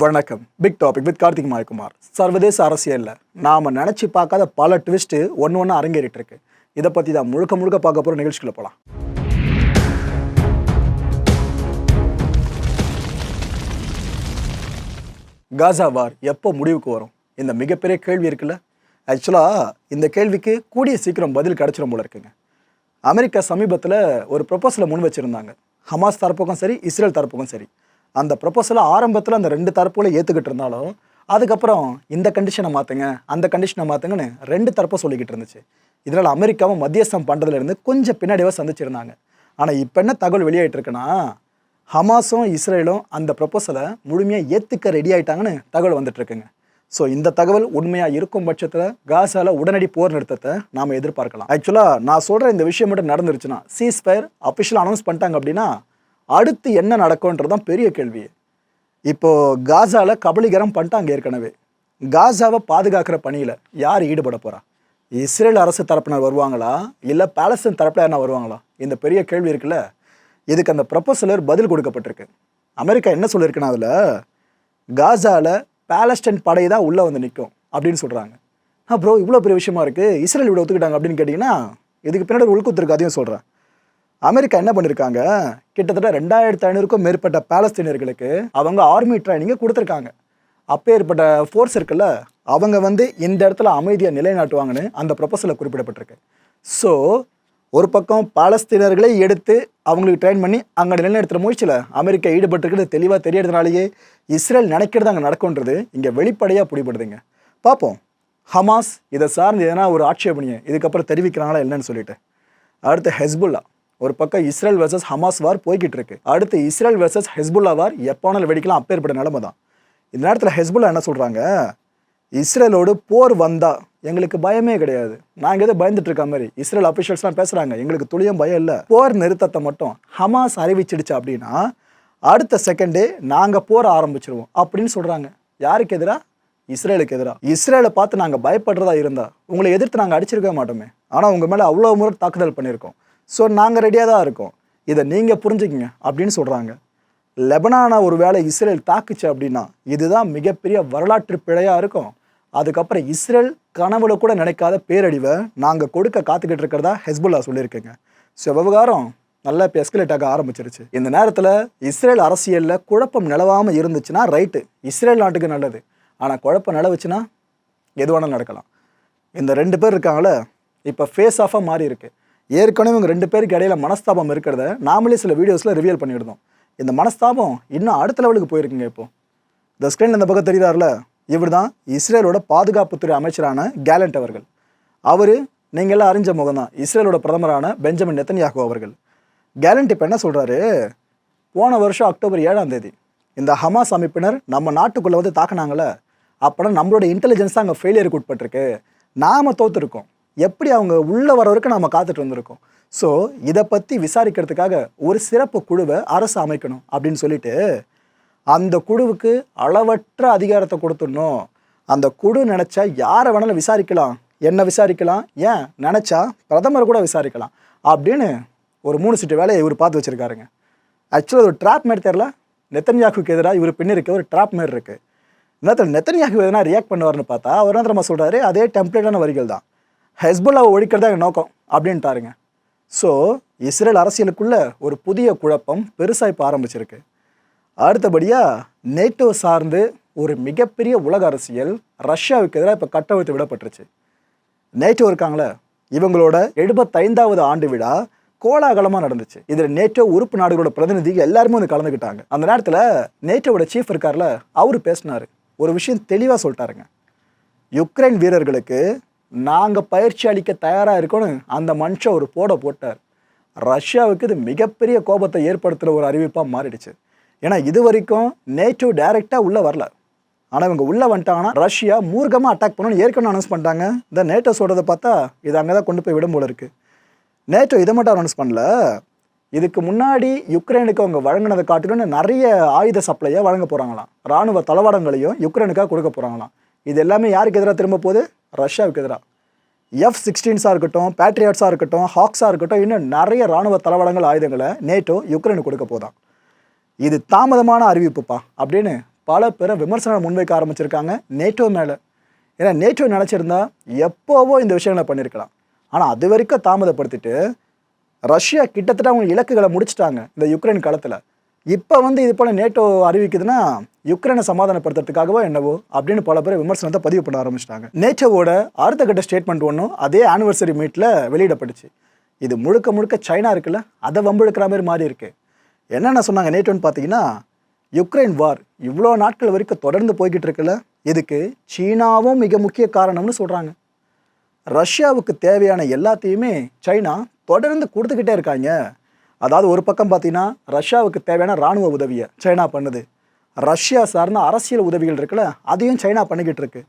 வணக்கம். Big topic with Karthik Mayakumar சர்வதேச அரசியலில் நாம் நினச்சி பார்க்காத பல ட்விஸ்ட்டு ஒன்று ஒன்று அரங்கேறிட்டு இருக்கு இதை பற்றி தான் முழுக்க முழுக்க பார்க்க போகிற நிகழ்ச்சிக்குள்ள போகலாம் காசா வார் எப்போ முடிவுக்கு வரும்? இந்த மிகப்பெரிய கேள்வி இருக்குல்ல? ஆக்சுவலாக இந்த கேள்விக்கு கூடிய சீக்கிரம் பதில் கிடச்சிடும் போல இருக்குங்க. அமெரிக்கா சமீபத்தில் ஒரு ப்ரொபோசலை முன் வச்சுருந்தாங்க. ஹமாஸ் தரப்புக்கும் சரி இஸ்ரேல் தரப்புக்கும் சரி. அந்த ப்ரொபோசலை ஆரம்பத்தில் அந்த ரெண்டு தரப்புகளை ஏற்றுக்கிட்டு இருந்தாலும் அதுக்கப்புறம் இந்த கண்டிஷனை மாற்றுங்க அந்த கண்டிஷனை மாற்றுங்கன்னு ரெண்டு தரப்பும் சொல்லிக்கிட்டு இருந்துச்சு. இதனால் அமெரிக்காவும் மத்தியஸ்தம் பண்ணுறதுலேருந்து கொஞ்சம் பின்னாடியே சந்திச்சிருந்தாங்க. ஆனால் இப்போ என்ன தகவல் வெளியாகிட்டுருக்குன்னா ஹமாஸும் இஸ்ரேலும் அந்த ப்ரொபோசலை முழுமையாக ஏற்றுக்க ரெடி ஆகிட்டாங்கன்னு தகவல் வந்துட்டுருக்குங்க. ஸோ இந்த தகவல் உண்மையாக இருக்கும் பட்சத்தில் காசால உடனடி போர் நிறுத்தத்தை நாம் எதிர்பார்க்கலாம். ஆக்சுவலாக நான் சொல்கிற இந்த விஷயம் மட்டும் நடந்துருச்சுன்னா சீஸ் ஃபயர் அஃபிஷியல் அனௌன்ஸ் பண்ணிட்டாங்க அப்படின்னா அடுத்து என்ன நடக்கும்ன்றது தான் பெரிய கேள்வி. இப்போ காசாவில் கபலீகரம் பண்ணிட்டாங்க ஏற்கனவே. காசாவை பாதுகாக்கிற பணியில் யார் ஈடுபட போகிறா இஸ்ரேல் அரசு தரப்பினர் வருவாங்களா? இல்லை பேலஸ்தீன் தரப்பில் என்ன வருவாங்களா? இந்த பெரிய கேள்வி இருக்குல்ல. இதுக்கு அந்த ப்ரொபோசலர் பதில் கொடுக்கப்பட்டிருக்கு. அமெரிக்கா என்ன சொல்லியிருக்குன்னா அதில் காசாவில் பேலஸ்டைன் படை தான் உள்ளே வந்து நிற்கும் அப்படின்னு சொல்கிறாங்க ஆ ப்ரோ இவ்வளோ பெரிய விஷயமா இருக்குது இஸ்ரேல் இவ்வளோ ஒத்துக்கிட்டாங்க அப்படின்னு கேட்டிங்கன்னா இதுக்கு பின்னாடி உள்குத்து இருக்கு அதையும் சொல்கிறேன் அமெரிக்கா என்ன பண்ணியிருக்காங்க கிட்டத்தட்ட ரெண்டாயிரத்து ஐநூறுக்கும் மேற்பட்ட பாலஸ்தீனியர்களுக்கு அவங்க ஆர்மி ட்ரைனிங்கை கொடுத்துருக்காங்க. அப்பேற்பட்ட ஃபோர்ஸ் இருக்குல்ல அவங்க வந்து இந்த இடத்துல அமைதியை நிலைநாட்டுவாங்கன்னு அந்த ப்ரொபோசலில் குறிப்பிடப்பட்டிருக்கு. ஸோ ஒரு பக்கம் பாலஸ்தீனர்களை எடுத்து அவங்களுக்கு ட்ரெயின் பண்ணி அங்கே நிலைநிறுத்துகிற முயற்சியில் அமெரிக்கா ஈடுபட்டிருக்கிறது தெளிவாக தெரியறதுனாலேயே இஸ்ரேல் நினைக்கிறது அங்கே நடக்கும்ன்றது இங்கே வெளிப்படையாக பிடிபடுதுங்க பார்ப்போம் ஹமாஸ் இதை சார்ந்து எதனா ஒரு ஆட்சேபணியை இதுக்கப்புறம் தெரிவிக்கிறாங்களா என்னன்னு சொல்லிட்டு. அடுத்து ஹெஸ்புல்லா. ஒரு பக்கம் இஸ்ரேல் வர்சஸ் ஹமாஸ் வார் போய்கிட்டு இருக்கு அடுத்து இஸ்ரேல் வெர்சஸ் ஹெஸ்புல்லா வார் எப்போனாலும் வெடிக்கலாம் அப்பேற்பட்ட நிலைமை தான். இந்த நேரத்தில் ஹெஸ்புல்லா என்ன சொல்கிறாங்க இஸ்ரேலோடு போர் வந்தா எங்களுக்கு பயமே கிடையாது. நாங்கள் எதோ பயந்துட்டு இருக்க மாதிரி. இஸ்ரேல் அஃபிஷியல்ஸ்லாம் பேசுகிறாங்க எங்களுக்கு துளியும் பயம் இல்லை. போர் நிறுத்தத்தை மட்டும் ஹமாஸ் அறிவிச்சிடுச்சு அப்படின்னா அடுத்த செகண்டே நாங்கள் போர் ஆரம்பிச்சிருவோம் அப்படின்னு சொல்கிறாங்க யாருக்கு எதிராக இஸ்ரேலுக்கு எதிராக இஸ்ரேலை பார்த்து நாங்கள் பயப்படுறதா இருந்தா உங்களை எதிர்த்து நாங்கள் அடிச்சிருக்க மாட்டோமே. ஆனால் உங்கள் மேலே அவ்வளோ முறை தாக்குதல் பண்ணியிருக்கோம். ஸோ நாங்கள் ரெடியாக தான் இருக்கோம். இதை நீங்கள் புரிஞ்சுக்கிங்க அப்படின்னு சொல்கிறாங்க லெபனானை ஒரு வேளை இஸ்ரேல் தாக்குச்சு அப்படின்னா இதுதான் மிகப்பெரிய வரலாற்று பிழையாக இருக்கும். அதுக்கப்புறம் இஸ்ரேல் கனவுல கூட நினைக்காத பேரழிவை நாங்கள் கொடுக்க காத்துக்கிட்டு இருக்கிறதா ஹெஸ்புல்லா சொல்லியிருக்கேங்க. ஸோ விவகாரம் நல்லா இப்போ எஸ்கலேட் ஆக ஆரம்பிச்சிருச்சு. இந்த நேரத்தில் இஸ்ரேல் அரசியலில் குழப்பம் நிலவாமல் இருந்துச்சுன்னா ரைட்டு இஸ்ரேல் நாட்டுக்கு நல்லது. ஆனால் குழப்பம் நிலவுச்சுன்னா எது வேணாலும் நடக்கலாம். இந்த ரெண்டு பேர் இருக்காங்களே இப்போ ஃபேஸ் ஆஃபாக மாறி இருக்குது ஏற்கனவே இவங்க ரெண்டு பேருக்கு இடையில மனஸ்தாபம் இருக்கிறத நாமளே சில வீடியோஸில் ரிவியல் பண்ணியிருந்தோம் இந்த மனஸ்தாபம் இன்னும் அடுத்த லெவலுக்கு போயிருக்குங்க இப்போ. இந்த ஸ்க்ரீன் இந்த பக்கம் தெரியுறாருல இவர் தான் இஸ்ரேலோட பாதுகாப்புத்துறை அமைச்சரான கேலண்ட் அவர்கள். அவர் நீங்களாம் அறிஞ்ச முகம் தான் இஸ்ரேலோட பிரதமரான பெஞ்சமின் நெத்தன்யாகோ அவர்கள். கேலண்ட் இப்போ என்ன சொல்கிறாரு போன வருஷம் அக்டோபர் ஏழாம் தேதி இந்த ஹமாஸ் அமைப்பினர் நம்ம நாட்டுக்குள்ளே வந்து தாக்குனாங்களே அப்போனா நம்மளோட இன்டெலிஜென்ஸ் தான் அங்கே ஃபெயிலியருக்கு உட்பட்டிருக்கு. நாம் தோற்றுருக்கோம் எப்படி அவங்க உள்ளே வர வரைக்கும் நாம் காத்துட்டு வந்திருக்கோம் ஸோ இதை பற்றி விசாரிக்கிறதுக்காக ஒரு சிறப்பு குழுவை அரசு அமைக்கணும் அப்படின்னு சொல்லிட்டு அந்த குழுவுக்கு அளவற்ற அதிகாரத்தை கொடுத்துடணும். அந்த குழு நினச்சா யாரை வேணாலும் விசாரிக்கலாம். என்ன விசாரிக்கலாம்? ஏன்? நினச்சா பிரதமர் கூட விசாரிக்கலாம். அப்படின்னு ஒரு மூணு சீட்டு வேலையை இவர் பார்த்து வச்சுருக்காருங்க. ஆக்சுவலாக ஒரு ட்ராப் மாதிரி தெரில நெத்தன்யாக்குக்கு எதிராக இவர் பின்னிருக்க ஒரு ட்ராப் மாரி இருக்குது இன்னத்தில் நெத்தன்யாக்கு எதனா ரியாக்ட் பண்ணுவார்னு பார்த்தா அவர் என்ன நம்ம சொல்கிறாரு அதே டெம்ப்ளேட்டான வரிகள் தான். ஹெஸ்புல்லாவை ஒழிக்கிறதா எங்கள் நோக்கம்? அப்படின்ட்டாருங்க. ஸோ இஸ்ரேல் அரசியலுக்குள்ள ஒரு புதிய குழப்பம் பெருசாக இப்போ ஆரம்பிச்சிருக்கு. அடுத்தபடியாக நேட்டோ சார்ந்து ஒரு மிகப்பெரிய உலக அரசியல் ரஷ்யாவுக்கு எதிராக இப்போ கட்டவிழ்த்து விடப்பட்டுருச்சு. நேட்டோ இருக்காங்களே? இவங்களோட எழுபத்தைந்தாவது ஆண்டு விழா கோலாகலமாக நடந்துச்சு. இதில் நேட்டோ உறுப்பு நாடுகளோட பிரதிநிதிகள் எல்லாருமே வந்து கலந்துக்கிட்டாங்க அந்த நேரத்தில் நேட்டோவோட சீஃப் இருக்கார்ல அவர் பேசினார். ஒரு விஷயம் தெளிவாக சொல்லிட்டாருங்க. யுக்ரைன் வீரர்களுக்கு நாங்கள் பயிற்சி அளிக்க தயாராக இருக்கோன்னு அந்த மனுஷன் ஒரு போட போட்டார். ரஷ்யாவுக்கு இது மிகப்பெரிய கோபத்தை ஏற்படுத்துகிற ஒரு அறிவிப்பாக மாறிடுச்சு. ஏன்னா இது வரைக்கும் நேட்டோ டைரெக்டாக உள்ளே வரல. ஆனால் இவங்க உள்ளே வந்துட்டாங்கன்னா ரஷ்யா மூர்க்கமாக அட்டாக் பண்ணணும்னு ஏற்கனவே அனௌன்ஸ் பண்ணிட்டாங்க. இந்த நேட்டோ சொல்கிறத பார்த்தா இது அங்கே தான் கொண்டு போய் விடும் போல இருக்குது நேட்டோ இதை மட்டும் அனௌன்ஸ் பண்ணல. இதுக்கு முன்னாடி யுக்ரைனுக்கு அவங்க வழங்கினதை காட்டிலும் நிறைய ஆயுத சப்ளையை வழங்க போகிறாங்களாம் ராணுவ தளவாடங்களையும் யுக்ரைனுக்காக கொடுக்க போகிறாங்களாம் இது எல்லாமே யாருக்கு எதிராக திரும்ப போகுது? ரஷ்யாவுக்கு எதிராக. எஃப் சிக்ஸ்டீன்ஸாக இருக்கட்டும் பேட்ரியாட்ஸாக இருக்கட்டும் ஹாக்ஸாக இருக்கட்டும் இன்னும் நிறைய ராணுவ தளவாடங்கள் ஆயுதங்களை நேட்டோ யுக்ரைனுக்கு கொடுக்க போதான் இது தாமதமான அறிவிப்புப்பா அப்படின்னு பல பேரை விமர்சனம் முன்வைக்க ஆரம்பிச்சிருக்காங்க நேட்டோ மேலே. ஏன்னா நேட்டோ நினச்சிருந்தா எப்போவோ இந்த விஷயங்களை பண்ணியிருக்கலாம் ஆனால் அது வரைக்கும் தாமதப்படுத்திட்டு ரஷ்யா கிட்டத்தட்ட அவங்க இலக்குகளை முடிச்சிட்டாங்க இந்த யுக்ரைன் காலத்தில் இப்போ வந்து இது போல் நேட்டோ அறிவிக்குதுன்னா யுக்ரைனை சமாதானப்படுத்துறதுக்காகவோ என்னவோ அப்படின்னு பல பேர் விமர்சனத்தை பதிவு பண்ண ஆரம்பிச்சிட்டாங்க. நேட்டோவோட அடுத்த கட்ட ஸ்டேட்மெண்ட் ஒன்றும் அதே ஆனிவர்சரி மீட்டில் வெளியிடப்பட்டுச்சு. இது முழுக்க முழுக்க சைனா இருக்குல்ல அதை வம்பெடுக்கிற மாதிரி மாறி இருக்கு. என்னென்ன சொன்னாங்க நேட்டோன்னு பார்த்தீங்கன்னா யுக்ரைன் வார் இவ்வளோ நாட்கள் வரைக்கும் தொடர்ந்து போய்கிட்டு இருக்குல்ல இதுக்கு சீனாவும் மிக முக்கிய காரணம்னு சொல்கிறாங்க ரஷ்யாவுக்கு தேவையான எல்லாத்தையுமே சைனா தொடர்ந்து கொடுத்துக்கிட்டே இருக்காங்க. அதாவது ஒரு பக்கம் பார்த்தீங்கன்னா ரஷ்யாவுக்கு தேவையான இராணுவ உதவியை சைனா பண்ணுது. ரஷ்யா சார்ந்த அரசியல் உதவிகள் இருக்குல்ல அதையும் சைனா பண்ணிக்கிட்டு இருக்கு.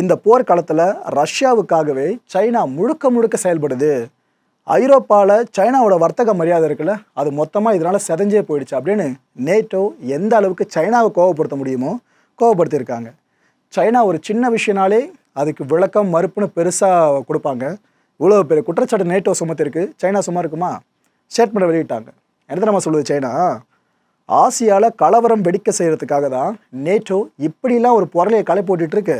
இந்த போர்க்காலத்தில் ரஷ்யாவுக்காகவே சைனா முழுக்க முழுக்க செயல்படுது. ஐரோப்பாவில் சைனாவோட வர்த்தக மரியாதை இருக்குல்ல அது மொத்தமாக இதனால் செதஞ்சே போயிடுச்சு அப்படின்னு நேட்டோ எந்த அளவுக்கு சைனாவை கோவப்படுத்த முடியுமோ கோவப்படுத்தியிருக்காங்க. சைனா ஒரு சின்ன விஷயனாலே அதுக்கு விளக்கம் மறுப்புன்னு பெருசாக கொடுப்பாங்க. இவ்வளோ பெரிய குற்றச்சாட்டு நேட்டோ சுமத்திருக்கு. சைனா சும்மா இருக்குமா? ஸ்டேட்மெண்ட் வெளியிட்டாங்க. என்ன நம்ம சொல்லுது சைனா ஆசியாவில் கலவரம் வெடிக்க செய்கிறதுக்காக தான் நேட்டோ இப்படிலாம் ஒரு புரளையை களை போட்டுட்ருக்கு.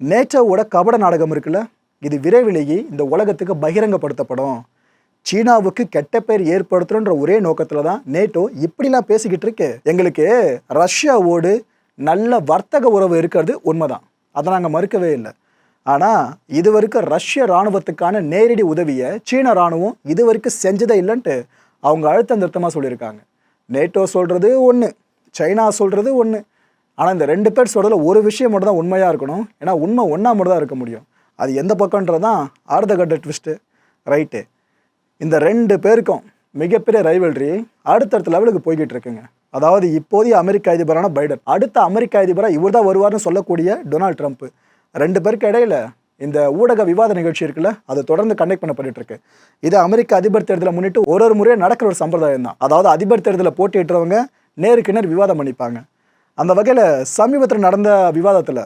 நேட்டோவோட கபட நாடகம் இருக்குல்ல? இது விரைவிலேயே இந்த உலகத்துக்கு பகிரங்கப்படுத்தப்படும். சீனாவுக்கு கெட்ட பேர் ஏற்படுத்தணுன்ற ஒரே நோக்கத்தில் தான் நேட்டோ இப்படிலாம் பேசிக்கிட்டு இருக்கு எங்களுக்கு ரஷ்யாவோடு நல்ல வர்த்தக உறவு இருக்கிறது உண்மைதான். அதை நாங்கள் மறுக்கவே இல்லை. ஆனால் இது வரைக்கும் ரஷ்ய இராணுவத்துக்கான நேரடி உதவியை சீன இராணுவம் இது வரைக்கும் செஞ்சதே இல்லைன்ட்டு அவங்க அழுத்தம் திருத்தமாக சொல்லியிருக்காங்க. நேட்டோ சொல்கிறது ஒன்று சைனா சொல்கிறது ஒன்று ஆனால் இந்த ரெண்டு பேர் சொல்கிறதுல ஒரு விஷயம் மட்டும் தான் உண்மையாக இருக்கணும். ஏன்னா உண்மை ஒன்றா மட்டும் தான் இருக்க முடியும். அது எந்த பக்கம்ன்றது தான் ஆர்தகட்ட ட்விஸ்ட்டு ரைட்டு இந்த ரெண்டு பேருக்கும் மிகப்பெரிய ரைவல்ரி அடுத்தடுத்த லெவலுக்கு போய்கிட்டு இருக்குங்க. அதாவது இப்போதைய அமெரிக்க அதிபரான பைடன். அடுத்த அமெரிக்க அதிபராக இவர் தான் வருவார்னு சொல்லக்கூடிய டொனால்ட் ட்ரம்ப்பு ரெண்டு பேருக்கு இடையில இந்த ஊடக விவாத நிகழ்ச்சி இருக்குல்ல அது தொடர்ந்து கண்டக்ட் பண்ணப்பட்டு இருக்கு. இது அமெரிக்க அதிபர் தேர்தலை முன்னிட்டு ஒரு ஒரு முறையும் நடக்கிற ஒரு சம்பிரதாயம் தான். அதாவது அதிபர் தேர்தலில் போட்டியிடுறவங்க நேருக்கு நேர் விவாதம் பண்ணிப்பாங்க. அந்த வகையில் சமீபத்தில் நடந்த விவாதத்தில்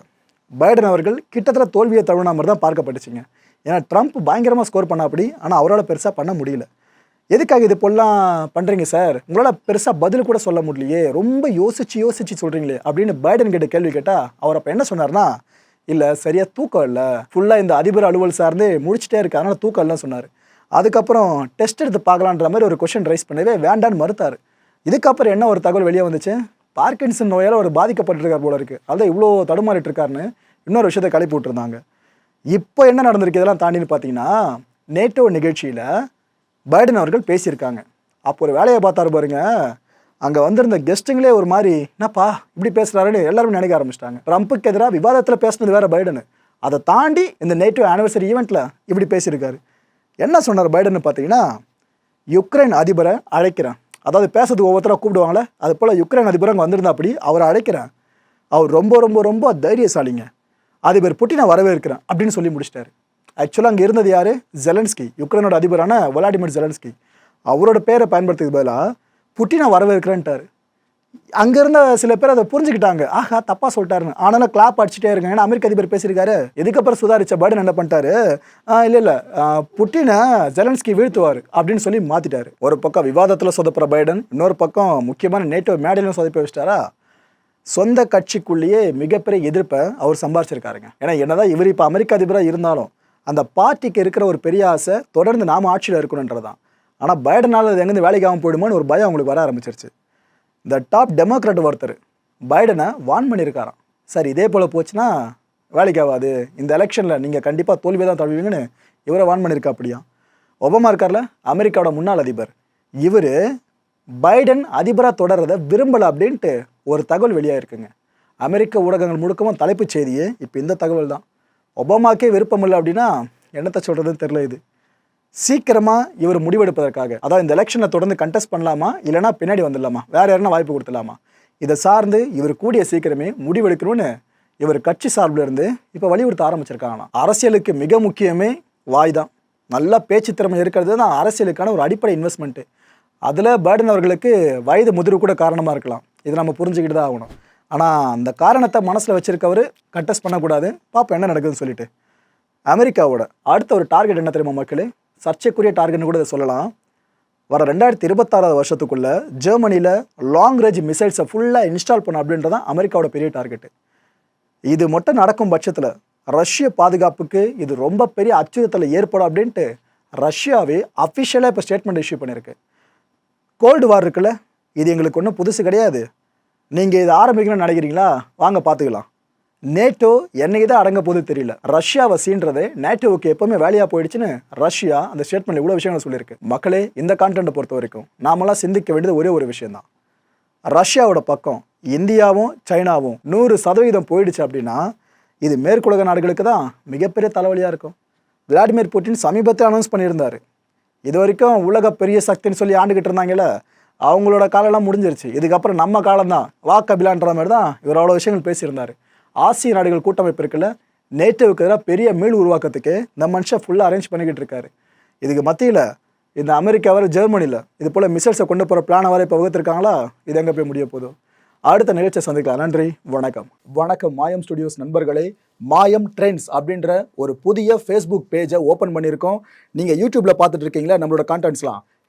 பைடன் அவர்கள் கிட்டத்தட்ட தோல்வியை தழுவின மாதிரி தான் பார்க்கப்பட்டுச்சுங்க. ஏன்னா ட்ரம்ப் பயங்கரமாக ஸ்கோர் பண்ண அப்படி ஆனால் அவரால் பெருசாக பண்ண முடியல. எதுக்காக இது போலாம் பண்ணுறீங்க சார்? உங்களால் பெருசாக பதில் கூட சொல்ல முடியலையே. ரொம்ப யோசிச்சு யோசிச்சு சொல்கிறீங்களே அப்படின்னு பைடன் கிட்ட கேள்வி கேட்டால் அவர் அப்போ என்ன சொன்னார்னா இல்லை சரியாக தூக்கம் இல்லை. ஃபுல்லாக இந்த அதிபர் அலுவல் சார்ந்து முடிச்சுட்டே இருக்கு. அதனால் தூக்கம் இல்லைன்னு சொன்னார். அதுக்கப்புறம் டெஸ்ட் எடுத்து பார்க்கலான்ற மாதிரி ஒரு கொஷின் ரைஸ் பண்ணவே வேண்டான்னு மறுத்தார். இதுக்கப்புறம் என்ன ஒரு தகவல் வெளியே வந்துச்சு? பார்க்கின்சன் நோயால் அவர் பாதிக்கப்பட்டிருக்கார் போல இருக்குது அதான் இவ்வளோ தடுமாறிட்டு இருக்காருன்னு இன்னொரு விஷயத்தை கழிப்பு விட்டுருந்தாங்க. இப்போ என்ன நடந்திருக்கு? இதெல்லாம் தாண்டின்னு பார்த்தீங்கன்னா நேட்டோ நிகழ்ச்சியில் பைடன் அவர்கள் பேசியிருக்காங்க. அப்போ ஒரு வேலையை பார்த்தாரு பாருங்கள் அங்கே வந்திருந்த கெஸ்ட்டுங்களே ஒரு மாதிரி என்னப்பா இப்படி பேசுகிறாருன்னு எல்லாருமே நினைக்க ஆரம்பிச்சிட்டாங்க. ட்ரம்ப்புக்கு எதிராக விவாதத்தில் பேசுனது வேற பைடனு. அதை தாண்டி இந்த நேட்டிவ் ஆனிவர்சரி ஈவெண்ட்டில் இப்படி பேசியிருக்காரு. என்ன சொன்னார் பைடன் பார்த்தீங்கன்னா யுக்ரைன் அதிபரை அழைக்கிறேன். அதாவது பேசுறதுக்கு ஒவ்வொருத்தராக கூப்பிடுவாங்களே அது போல் யுக்ரைன் அதிபர் அங்கே வந்திருந்தா அப்படி அவரை அழைக்கிறேன். அவர் ரொம்ப ரொம்ப ரொம்ப தைரியசாலிங்க. அதிபர் புட்டினை வரவேற்கிறேன் அப்படின்னு சொல்லி முடிச்சிட்டாரு. ஆக்சுவலாக அங்கே இருந்தது யார்? ஜெலன்ஸ்கி யுக்ரைனோட அதிபரான விளாடிமிர் ஜெலன்ஸ்கி அவரோட பேரை பயன்படுத்துக்கு பதிலாக புட்டினை வரவேற்கிறேன்ட்டார். அங்கே இருந்த சில பேர் அதை புரிஞ்சுக்கிட்டாங்க. ஆஹா தப்பாக சொல்லிட்டாருன்னு. ஆனாலும் கிளாப் அடிச்சுட்டே இருக்கேன் ஏன்னா அமெரிக்க அதிபர் பேசியிருக்காரு. இதுக்கப்புறம் சுதாரிச்ச பைடன் என்ன பண்ணிட்டாரு? இல்லை இல்லை. புட்டினை ஜெலன்ஸ்கி வீழ்த்துவார் அப்படின்னு சொல்லி மாற்றிட்டாரு ஒரு பக்கம் விவாதத்தில் சொதப்புற பைடன் இன்னொரு பக்கம் முக்கியமான நேட்டோ மேடையிலும் சொதப்பி வச்சிட்டாரா? சொந்த கட்சிக்குள்ளேயே மிகப்பெரிய எதிர்ப்பை அவர் சம்பாரிச்சிருக்காருங்க. ஏன்னா என்னதான் இவர் இப்போ அமெரிக்க அதிபராக இருந்தாலும் அந்த பார்ட்டிக்கு இருக்கிற ஒரு பெரிய ஆசை தொடர்ந்து நாம் ஆட்சியில் இருக்கணுன்றது தான் ஆனால் பைடனால் அது எங்கேருந்து வேலைக்காகவும் போயிடுமோன்னு ஒரு பயம் அவங்களுக்கு வர ஆரம்பிச்சிருச்சு. இந்த டாப் டெமோக்ராட் ஒருத்தர் பைடனை வான் பண்ணியிருக்காராம். சார் இதே போல் போச்சுன்னா வேலைக்கு ஆகாது இந்த எலெக்ஷனில் நீங்கள் கண்டிப்பாக தோல்வியை தான் தழுவீங்கன்னு இவரை வான் பண்ணியிருக்கா அப்படியா ஒபாமா இருக்கார்ல அமெரிக்காவோட முன்னாள் அதிபர். இவர் பைடன் அதிபராக தொடர்றதை விரும்பலை அப்படின்ட்டு ஒரு தகவல் வெளியாகிருக்குங்க அமெரிக்க ஊடகங்கள் முழுக்கவும் தலைப்புச் செய்தியே இப்போ இந்த தகவல் தான் ஒபாமாக்கே விருப்பம் இல்லை அப்படின்னா என்னத்தை சொல்கிறதுன்னு தெரில இது. சீக்கிரமாக இவர் முடிவெடுப்பதற்காக. அதாவது இந்த எலெக்ஷனில் தொடர்ந்து கண்டெஸ்ட் பண்ணலாமா? இல்லைனா பின்னாடி வந்துடலாமா? வேற யாருன்னா வாய்ப்பு கொடுத்துடலாமா? இதை சார்ந்து இவர் கூடிய சீக்கிரமே முடிவெடுக்கணும்னு இவர் கட்சி சார்பில் இருந்து இப்போ வலியுறுத்த ஆரம்பிச்சிருக்காங்களாம். அரசியலுக்கு மிக முக்கியமே வாய் தான் நல்லா பேச்சு திறமை இருக்கிறது தான் அரசியலுக்கான ஒரு அடிப்படை இன்வெஸ்ட்மெண்ட்டு அதில் பைடன் அவர்களுக்கு வயது முதிர்வு கூட காரணமாக இருக்கலாம். இது நம்ம புரிஞ்சுக்கிட்டு தான் ஆகணும். ஆனால் அந்த காரணத்தை மனசில் வச்சிருக்கவர் கண்டெஸ்ட் பண்ணக்கூடாது. பார்ப்போம் என்ன நடக்குதுன்னு சொல்லிட்டு. அமெரிக்காவோட அடுத்த ஒரு டார்கெட் என்ன தெரியுமா மக்களே? சர்ச்சைக்குரிய டார்கெட்னு கூட இதை சொல்லலாம். வர ரெண்டாயிரத்தி இருபத்தாறாவது வருஷத்துக்குள்ளே ஜெர்மனியில் லாங் ரேஞ்ச் மிசைல்ஸை ஃபுல்லாக இன்ஸ்டால் பண்ண அப்படின்றது தான் அமெரிக்காவோட பெரிய டார்கெட்டு. இது மட்டும் நடக்கும் பட்சத்தில் ரஷ்ய பாதுகாப்புக்கு இது ரொம்ப பெரிய அச்சுறுத்தலை ஏற்படும் அப்படின்ட்டு ரஷ்யாவே அஃபிஷியலாக இப்போ ஸ்டேட்மெண்ட் இஷ்யூ பண்ணியிருக்கு கோல்டு வார் இருக்குல்ல இது எங்களுக்கு ஒன்றும் புதுசு கிடையாது. நீங்கள் இதை ஆரம்பிக்கணும்னு நினைக்கிறீங்களா? வாங்க பார்த்துக்கலாம். நேட்டோ என்னைக்கு தான் அடங்க போது தெரியல. ரஷ்யா வசின்றது நேட்டோவுக்கு எப்பவுமே வேலையாக போயிடுச்சுன்னு ரஷ்யா அந்த ஸ்டேட்மெண்ட் இவ்வளோ விஷயங்கள் சொல்லியிருக்கு. மக்களே இந்த கான்டென்ட் பொறுத்த வரைக்கும் நாமெல்லாம் சிந்திக்க வேண்டியது ஒரே ஒரு விஷயம்தான். ரஷ்யாவோட பக்கம் இந்தியாவும் சைனாவும் நூறு சதவீதம் போயிடுச்சு அப்படின்னா இது மேற்குலக நாடுகளுக்கு தான் மிகப்பெரிய தலைவலியாக இருக்கும். விளாடிமிர் புட்டின் சமீபத்தில் அனௌன்ஸ் பண்ணியிருந்தார். இது வரைக்கும் உலக பெரிய சக்தின்னு சொல்லி ஆண்டுகிட்டு இருந்தாங்கல்ல அவங்களோட காலம்லாம் முடிஞ்சிருச்சு. இதுக்கப்புறம் நம்ம காலம் தான் வாக்கபிலான்ற மாதிரி தான் இவர் அவ்வளோ விஷயங்கள் பேசியிருந்தார். ஆசிய நாடுகள் கூட்டமைப்பு இருக்குல்ல நேட்டோவுக்கு எதிராக பெரிய மீள் உருவாக்கத்துக்கு இந்த மனுஷன் ஃபுல்லாக அரேஞ்ச் பண்ணிக்கிட்டு இருக்காரு. இதுக்கு மத்தியில் இந்த அமெரிக்காவில் ஜெர்மனியில் இது போல் மிசைல்ஸை கொண்டு போகிற பிளானை வர இப்போ வகுத்துருக்காங்களா? இது எங்கே போய் முடிய போதும் அடுத்த நிகழ்ச்சியை சந்திக்கலாம். நன்றி வணக்கம். வணக்கம் மாயம் ஸ்டுடியோஸ் நண்பர்களே. மாயம் ட்ரெண்ட்ஸ் அப்படின்ற ஒரு புதிய ஃபேஸ்புக் பேஜை ஓப்பன் பண்ணியிருக்கோம். நீங்கள் யூடியூப்பில் பார்த்துட்டு இருக்கீங்களா? நம்மளோட கான்டென்ட்ஸ்லாம்